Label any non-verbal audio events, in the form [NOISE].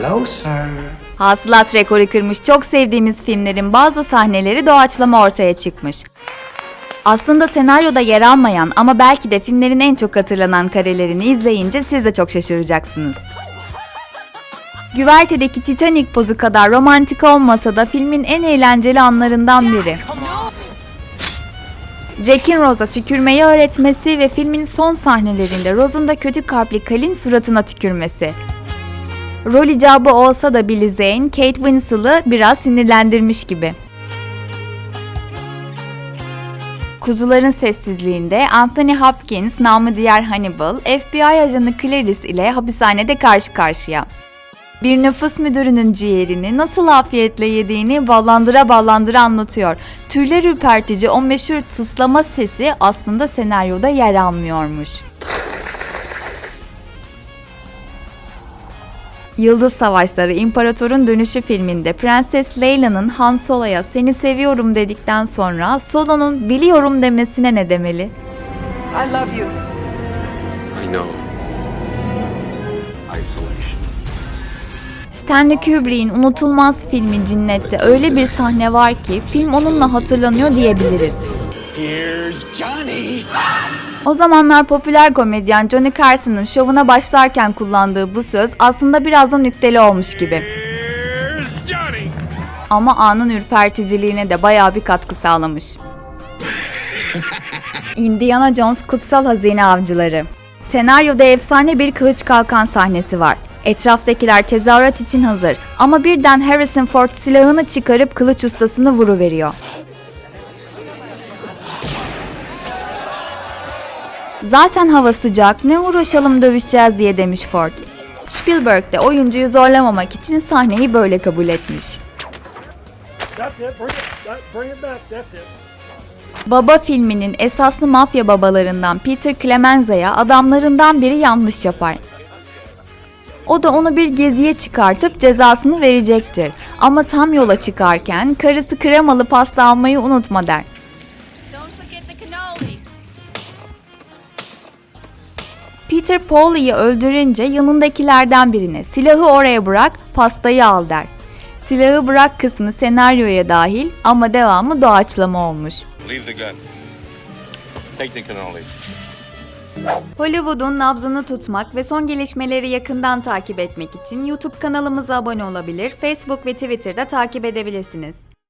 Closer. Hasılat rekoru kırmış çok sevdiğimiz filmlerin bazı sahneleri doğaçlama ortaya çıkmış. Aslında senaryoda yer almayan ama belki de filmlerin en çok hatırlanan karelerini izleyince siz de çok şaşıracaksınız. Güvertedeki Titanic pozu kadar romantik olmasa da filmin en eğlenceli anlarından biri. Jack'in Rose'a tükürmeyi öğretmesi ve filmin son sahnelerinde Rose'un da kötü kalpli Kalin suratına tükürmesi. Rol icabı olsa da Billy Zane, Kate Winslet'ı biraz sinirlendirmiş gibi. Kuzuların Sessizliğinde Anthony Hopkins, namı diğer Hannibal, FBI ajanı Clarice ile hapishanede karşı karşıya. Bir nüfus müdürünün ciğerini nasıl afiyetle yediğini ballandıra ballandıra anlatıyor. Tüyler ürpertici o meşhur tıslama sesi aslında senaryoda yer almıyormuş. Yıldız Savaşları İmparatorun Dönüşü filminde Prenses Leyla'nın Han Solo'ya seni seviyorum dedikten sonra Solo'nun biliyorum demesine ne demeli? I love you. I know. Isolation. Stanley Kubrick'in unutulmaz filmi Cinnet'te öyle bir sahne var ki film onunla hatırlanıyor diyebiliriz. Here's Johnny. O zamanlar popüler komedyen Johnny Carson'ın şovuna başlarken kullandığı bu söz aslında biraz da nükteli olmuş gibi. Ama anın ürperticiliğine de bayağı bir katkı sağlamış. [LAUGHS] Indiana Jones Kutsal Hazine Avcıları Senaryoda efsane bir kılıç kalkan sahnesi var. Etraftakiler tezahürat için hazır ama birden Harrison Ford silahını çıkarıp kılıç ustasını vuruveriyor. Zaten hava sıcak, ne uğraşalım dövüşeceğiz diye demiş Ford. Spielberg de oyuncuyu zorlamamak için sahneyi böyle kabul etmiş. İt. Baba filminin esaslı mafya babalarından Peter Clemenza'ya adamlarından biri yanlış yapar. O da onu bir geziye çıkartıp cezasını verecektir. Ama tam yola çıkarken karısı kremalı pasta almayı unutma der. Peter Pauli'yi öldürünce yanındakilerden birine silahı oraya bırak, pastayı al der. Silahı bırak kısmı senaryoya dahil ama devamı doğaçlama olmuş. Hollywood'un nabzını tutmak ve son gelişmeleri yakından takip etmek için YouTube kanalımıza abone olabilir, Facebook ve Twitter'da takip edebilirsiniz.